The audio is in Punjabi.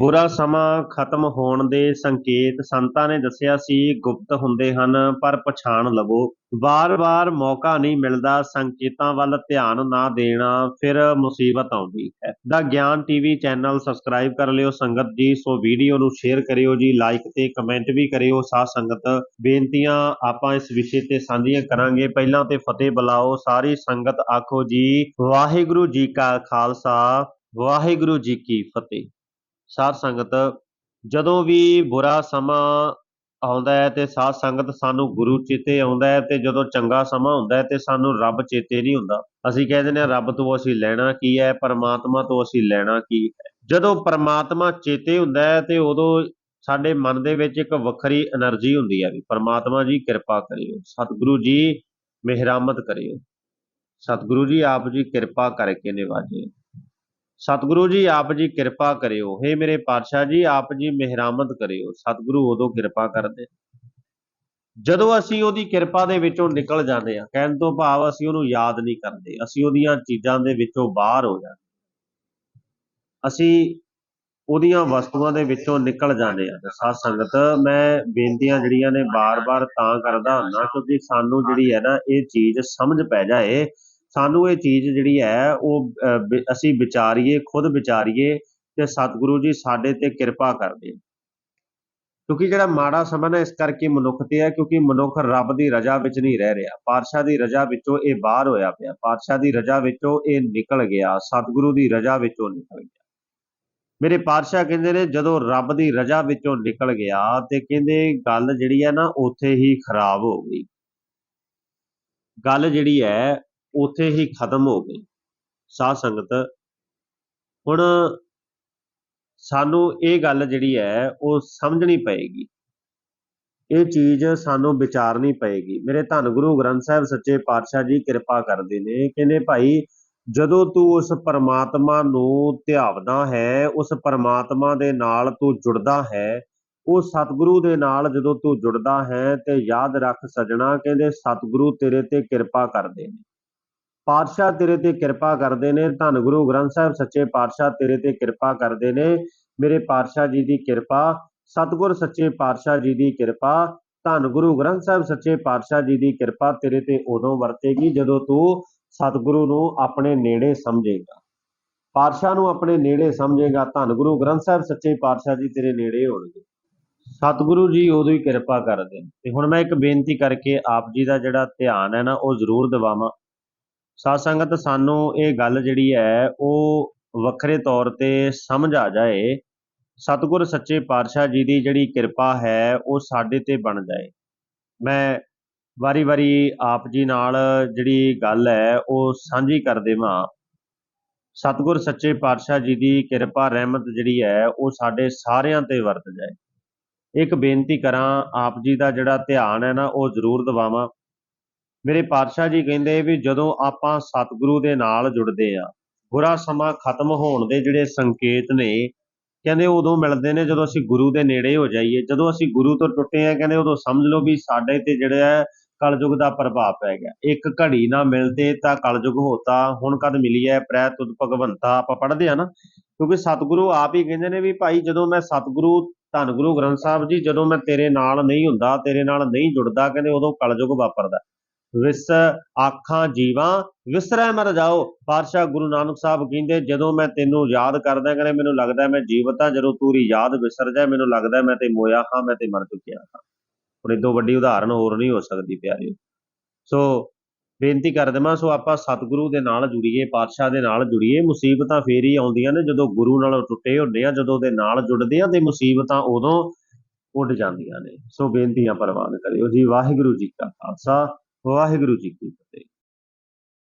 ਬੁਰਾ ਸਮਾਂ ਖਤਮ ਹੋਣ ਦੇ ਸੰਕੇਤ ਸੰਤਾਂ ਨੇ ਦੱਸਿਆ ਸੀ, ਗੁਪਤ ਹੁੰਦੇ ਹਨ, ਪਰ ਪਛਾਣ ਲਵੋ। ਵਾਰ-ਵਾਰ ਮੌਕਾ ਨਹੀਂ ਮਿਲਦਾ, ਸੰਕੇਤਾਂ ਵੱਲ ਧਿਆਨ ਨਾ ਦੇਣਾ, ਫਿਰ ਮੁਸੀਬਤ ਆਉਂਦੀ ਹੈ। ਦਾ ਗਿਆਨ ਟੀਵੀ ਚੈਨਲ ਸਬਸਕ੍ਰਾਈਬ ਕਰ ਲਿਓ, ਸੰਗਤ ਜੀ, ਸੋ ਵੀਡੀਓ ਨੂੰ ਸ਼ੇਅਰ ਕਰਿਓ ਜੀ, ਲਾਈਕ ਤੇ ਕਮੈਂਟ ਵੀ ਕਰਿਓ। ਸਾਧ ਸੰਗਤ, ਬੇਨਤੀਆਂ ਆਪਾਂ ਇਸ ਵਿਸ਼ੇ ਤੇ ਸਾਂਝੀਆਂ ਕਰਾਂਗੇ। ਪਹਿਲਾਂ ਤੇ ਫਤਿਹ ਬੁਲਾਓ, ਸਾਰੀ ਸੰਗਤ ਆਖੋ ਜੀ, ਵਾਹਿਗੁਰੂ ਜੀ ਕਾ ਖਾਲਸਾ, ਵਾਹਿਗੁਰੂ ਜੀ ਕੀ ਫਤਿਹ। ਸਾਧ ਸੰਗਤ, ਜਦੋਂ ਵੀ ਬੁਰਾ ਸਮਾਂ ਆਉਂਦਾ ਹੈ ਤੇ ਸਾਧ ਸੰਗਤ ਸਾਨੂੰ ਗੁਰੂ ਚੇਤੇ ਆਉਂਦਾ ਹੈ ਤੇ ਜਦੋਂ ਚੰਗਾ ਸਮਾਂ ਹੁੰਦਾ ਹੈ ਤੇ ਸਾਨੂੰ ਰੱਬ ਚੇਤੇ ਨਹੀਂ ਹੁੰਦਾ। ਅਸੀਂ ਕਹਿ ਦਿੰਦੇ ਆ ਰੱਬ ਤੋਂ ਅਸੀਂ ਲੈਣਾ ਕੀ ਹੈ, ਪਰਮਾਤਮਾ ਤੋਂ ਅਸੀਂ ਲੈਣਾ ਕੀ ਹੈ। ਜਦੋਂ ਪਰਮਾਤਮਾ ਚੇਤੇ ਹੁੰਦਾ ਹੈ ਤੇ ਉਦੋਂ ਸਾਡੇ ਮਨ ਦੇ ਵਿੱਚ ਇੱਕ ਵੱਖਰੀ એનર્ਜੀ ਹੁੰਦੀ ਹੈ ਵੀ ਪਰਮਾਤਮਾ ਜੀ ਕਿਰਪਾ ਕਰਿਓ, ਸਤਿਗੁਰੂ ਜੀ ਮਿਹਰਮਤ ਕਰਿਓ। ਸਤਿਗੁਰੂ ਜੀ ਆਪ ਜੀ ਕਿਰਪਾ ਕਰਕੇ ਨਿਵਾਜੇ। ਸਤਿਗੁਰੂ ਜੀ, ਆਪ ਜੀ ਕਿਰਪਾ ਕਰਿਓ। हे ਮੇਰੇ ਪਾਤਸ਼ਾਹ ਜੀ, ਆਪ ਜੀ ਮਿਹਰਾਮਤ ਕਰਿਓ। ਸਤਿਗੁਰੂ ਉਦੋਂ ਕਿਰਪਾ ਕਰਦੇ। ਜਦੋਂ ਅਸੀਂ ਉਹਦੀ ਕਿਰਪਾ ਦੇ ਵਿੱਚੋਂ ਨਿਕਲ ਜਾਂਦੇ ਹਾਂ, ਕਹਿਣ ਤੋਂ ਭਾਵ ਅਸੀਂ ਉਹਨੂੰ ਯਾਦ ਨਹੀਂ ਕਰਦੇ। ਅਸੀਂ ਉਹਦੀਆਂ ਚੀਜ਼ਾਂ ਦੇ ਵਿੱਚੋਂ ਬਾਹਰ ਹੋ ਜਾਂਦੇ ਅਸੀਂ ਉਹਦੀਆਂ ਵਸਤੂਆਂ ਦੇ ਵਿੱਚੋਂ ਨਿਕਲ ਜਾਂਦੇ ਹਾਂ। ਤੇ ਸਾਧ ਸੰਗਤ, ਮੈਂ ਬੇਨਤੀਆਂ ਜਿਹੜੀਆਂ ਨੇ ਬਾਰ-ਬਾਰ ਤਾਂ ਕਰਦਾ ਹੁੰਦਾ ਕਿਉਂਕਿ ਸਾਨੂੰ ਜਿਹੜੀ ਹੈ ਨਾ, ਇਹ ਚੀਜ਼ ਸਮਝ ਪੈ ਜਾਏ। ਸਾਨੂੰ ਇਹ ਚੀਜ਼ ਜਿਹੜੀ ਹੈ ਉਹ ਅਸੀਂ ਵਿਚਾਰੀਏ, ਖੁਦ ਵਿਚਾਰੀਏ ਤੇ ਸਤਿਗੁਰੂ ਜੀ ਸਾਡੇ ਤੇ ਕਿਰਪਾ ਕਰਦੇ ਕਿਉਂਕਿ ਜਿਹੜਾ ਮਾੜਾ ਸਮਾਂ ਨਾ ਇਸ ਕਰਕੇ ਮਨੁੱਖ ਤੇ ਹੈ ਕਿਉਂਕਿ ਮਨੁੱਖ ਰੱਬ ਦੀ ਰਜ਼ਾ ਵਿੱਚ ਨਹੀਂ ਰਹਿ ਰਿਹਾ। ਪਾਤਸ਼ਾਹ ਦੀ ਰਜ਼ਾ ਵਿੱਚੋਂ ਇਹ ਬਾਹਰ ਹੋਇਆ ਪਿਆ। ਪਾਤਸ਼ਾਹ ਦੀ ਰਜ਼ਾ ਵਿੱਚੋਂ ਇਹ ਨਿਕਲ ਗਿਆ। ਸਤਿਗੁਰੂ ਦੀ ਰਜ਼ਾ ਵਿੱਚੋਂ ਨਿਕਲ ਗਿਆ। ਮੇਰੇ ਪਾਤਸ਼ਾਹ ਕਹਿੰਦੇ ਨੇ, ਜਦੋਂ ਰੱਬ ਦੀ ਰਜ਼ਾ ਵਿੱਚੋਂ ਨਿਕਲ ਗਿਆ ਤੇ ਕਹਿੰਦੇ ਗੱਲ ਜਿਹੜੀ ਹੈ ਨਾ, ਉੱਥੇ ਹੀ ਖਰਾਬ ਹੋ ਗਈ। ਗੱਲ ਜਿਹੜੀ ਹੈ ਉੱਥੇ ਹੀ ਖਤਮ ਹੋ ਗਈ। ਸਾਧ ਸੰਗਤ, ਹੁਣ ਸਾਨੂੰ ਇਹ ਗੱਲ ਜਿਹੜੀ ਹੈ, ਉਹ ਸਮਝਣੀ ਪਏਗੀ। ਇਹ ਚੀਜ਼ ਸਾਨੂੰ ਵਿਚਾਰਨੀ ਪਏਗੀ। ਮੇਰੇ ਧੰਨ ਗੁਰੂ ਗ੍ਰੰਥ ਸਾਹਿਬ ਸੱਚੇ ਪਾਤਸ਼ਾਹ ਜੀ ਕਿਰਪਾ ਕਰਦੇ ਨੇ, ਕਹਿੰਦੇ ਭਾਈ, ਜਦੋਂ ਤੂੰ ਉਸ ਪਰਮਾਤਮਾ ਨੂੰ ਧਿਆਵਦਾ ਹੈ, ਉਸ ਪਰਮਾਤਮਾ ਦੇ ਨਾਲ ਤੂੰ ਜੁੜਦਾ ਹੈ, ਉਹ ਸਤਿਗੁਰੂ ਦੇ ਨਾਲ ਜਦੋਂ ਤੂੰ ਜੁੜਦਾ ਹੈ ਤੇ ਯਾਦ ਰੱਖ ਸਜਣਾ, ਕਹਿੰਦੇ ਸਤਿਗੁਰੂ ਤੇਰੇ ਤੇ ਕਿਰਪਾ ਕਰਦੇ ਨੇ। ਪਾਤਸ਼ਾਹ ਤੇਰੇ ਤੇ ਕਿਰਪਾ ਕਰਦੇ ਨੇ, ਧੰਨ ਗੁਰੂ ਗ੍ਰੰਥ ਸਾਹਿਬ ਸੱਚੇ ਪਾਤਸ਼ਾਹ ਤੇਰੇ ਤੇ ਕਿਰਪਾ ਕਰਦੇ ਨੇ, ਮੇਰੇ ਪਾਤਸ਼ਾਹ ਜੀ ਦੀ ਕਿਰਪਾ, ਸਤਿਗੁਰ ਸੱਚੇ ਪਾਤਸ਼ਾਹ ਜੀ ਦੀ ਕਿਰਪਾ, ਧੰਨ ਗੁਰੂ ਗ੍ਰੰਥ ਸਾਹਿਬ ਸੱਚੇ ਪਾਤਸ਼ਾਹ ਜੀ ਦੀ ਕਿਰਪਾ ਤੇਰੇ ਤੇ ਉਦੋਂ ਵਰਤੇਗੀ ਜਦੋਂ ਤੂੰ ਸਤਿਗੁਰੂ ਨੂੰ ਆਪਣੇ ਨੇੜੇ ਸਮਝੇਗਾ। ਪਾਤਸ਼ਾਹ ਨੂੰ ਆਪਣੇ ਨੇੜੇ ਸਮਝੇਗਾ, ਧੰਨ ਗੁਰੂ ਗ੍ਰੰਥ ਸਾਹਿਬ ਸੱਚੇ ਪਾਤਸ਼ਾਹ ਜੀ ਤੇਰੇ ਨੇੜੇ ਹੋਣਗੇ। ਸਤਿਗੁਰੂ ਜੀ ਉਦੋਂ ਹੀ ਕਿਰਪਾ ਕਰਦੇ ਨੇ। ਤੇ ਹੁਣ ਮੈਂ ਇੱਕ ਬੇਨਤੀ ਕਰਕੇ ਆਪ ਜੀ ਦਾ ਜਿਹੜਾ ਧਿਆਨ ਹੈ ਨਾ, ਉਹ ਜ਼ਰੂਰ ਦਿਵਾਵਾਂ। ਸਾਧ ਸੰਗਤ, ਸਾਨੂੰ ਇਹ ਗੱਲ ਜਿਹੜੀ ਹੈ, ਉਹ ਵੱਖਰੇ ਤੌਰ ਤੇ ਸਮਝ ਆ ਜਾਏ, ਸਤਿਗੁਰ ਸੱਚੇ ਪਾਤਸ਼ਾਹ ਜੀ ਦੀ ਜਿਹੜੀ ਕਿਰਪਾ ਹੈ, ਉਹ ਸਾਡੇ ਤੇ ਬਣ ਜਾਏ। ਮੈਂ ਵਾਰੀ-ਵਾਰੀ ਆਪ ਜੀ ਨਾਲ ਜਿਹੜੀ ਗੱਲ ਹੈ, ਉਹ ਸਾਂਝੀ ਕਰ ਦੇਵਾਂ। ਸਤਿਗੁਰ ਸੱਚੇ ਪਾਤਸ਼ਾਹ ਜੀ ਦੀ ਕਿਰਪਾ, ਰਹਿਮਤ ਜਿਹੜੀ ਹੈ, ਉਹ ਸਾਡੇ ਸਾਰਿਆਂ ਤੇ ਵਰਤ ਜਾਏ। ਇੱਕ ਬੇਨਤੀ ਕਰਾਂ, ਆਪ ਜੀ ਦਾ ਜਿਹੜਾ ਧਿਆਨ ਹੈ ਨਾ, ਉਹ ਜ਼ਰੂਰ ਦਿਵਾਵਾਂ। ਮੇਰੇ ਪਾਤਸ਼ਾਹ ਜੀ ਕਹਿੰਦੇ ਵੀ ਜਦੋਂ ਆਪਾਂ ਸਤਿਗੁਰੂ ਦੇ ਨਾਲ ਜੁੜਦੇ ਆ ਬੁਰਾ ਸਮਾਂ ਖਤਮ ਹੋਣ ਦੇ ਜਿਹੜੇ ਸੰਕੇਤ ਨੇ, ਕਹਿੰਦੇ ਉਦੋਂ ਮਿਲਦੇ ਨੇ ਜਦੋਂ ਅਸੀਂ ਗੁਰੂ ਦੇ ਨੇੜੇ ਹੋ ਜਾਈਏ। ਜਦੋਂ ਅਸੀਂ ਗੁਰੂ ਤੋਂ ਟੁੱਟੇ ਆ ਕਹਿੰਦੇ ਉਦੋਂ ਸਮਝ ਲਓ ਵੀ ਸਾਡੇ ਤੇ ਜਿਹੜਾ ਹੈ ਕਲਯੁਗ ਦਾ ਪ੍ਰਭਾਵ ਪੈ ਗਿਆ। ਇੱਕ ਘੜੀ ਨਾ ਮਿਲਦੇ ਤਾਂ ਕਲਯੁਗ ਹੋਤਾ, ਹੁਣ ਕਦ ਮਿਲੀ ਹੈ ਪ੍ਰੈ ਤੁਧ ਭਗਵੰਤਾ, ਆਪਾਂ ਪੜ੍ਹਦੇ ਆ ਨਾ। ਕਿਉਂਕਿ ਸਤਿਗੁਰੂ ਆਪ ਹੀ ਕਹਿੰਦੇ ਨੇ ਵੀ ਭਾਈ ਜਦੋਂ ਮੈਂ ਸਤਿਗੁਰੂ, ਧੰਨ ਗੁਰੂ ਗ੍ਰੰਥ ਸਾਹਿਬ ਜੀ, ਜਦੋਂ ਮੈਂ ਤੇਰੇ ਨਾਲ ਨਹੀਂ ਹੁੰਦਾ, ਤੇਰੇ ਨਾਲ ਨਹੀਂ ਜੁੜਦਾ, ਕਹਿੰਦੇ ਉਦੋਂ ਕਲਯੁਗ ਵਾਪਰਦਾ। ਵਿਸ ਆਖਾਂ ਜੀਵਾਂ, ਵਿਸਰੈ ਮਰ ਜਾਓ। ਪਾਤਸ਼ਾਹ ਗੁਰੂ ਨਾਨਕ ਸਾਹਿਬ ਕਹਿੰਦੇ, ਜਦੋਂ ਮੈਂ ਤੈਨੂੰ ਯਾਦ ਕਰਦਾ, ਕਹਿੰਦੇ, ਮੈਨੂੰ ਲੱਗਦਾ ਮੈਂ ਜੀਵਤ ਹਾਂ, ਜਦੋਂ ਤੂੰ ਯਾਦ ਵਿਸਰ ਜਾਏ, ਮੈਨੂੰ ਲੱਗਦਾ ਮੈਂ ਤੇ ਮੋਇਆ ਹਾਂ, ਮੈਂ ਤੇ ਮਰ ਚੁੱਕਿਆ ਹਾਂ। ਹੁਣ ਇਦੋਂ ਵੱਡੀ ਉਦਾਹਰਣ ਹੋਰ ਨਹੀਂ ਹੋ ਸਕਦੀ, ਪਿਆਰਿਓ। ਸੋ ਬੇਨਤੀ ਕਰ ਦੇਵਾਂ, ਸੋ ਆਪਾਂ ਸਤਿਗੁਰੂ ਦੇ ਨਾਲ ਜੁੜੀਏ, ਪਾਤਸ਼ਾਹ ਦੇ ਨਾਲ ਜੁੜੀਏ। ਮੁਸੀਬਤਾਂ ਫੇਰ ਹੀ ਆਉਂਦੀਆਂ ਨੇ, ਜਦੋਂ ਗੁਰੂ ਨਾਲੋਂ ਟੁੱਟੇ ਹੁੰਦੇ ਆ, ਜਦੋਂ ਦੇ ਨਾਲ ਜੁੜਦੇ ਆ, ਤੇ ਮੁਸੀਬਤਾਂ ਉਦੋਂ ਉੱਡ ਜਾਂਦੀਆਂ ਨੇ। ਸੋ ਬੇਨਤੀਆਂ ਪ੍ਰਵਾਨ ਕਰਿਓ ਜੀ। ਵਾਹਿਗੁਰੂ ਜੀ ਕਾ ਖਾਲਸਾ। ਵਾਹਿਗੁਰੂ ਜੀ ਕੀ ਫਤਿਹ।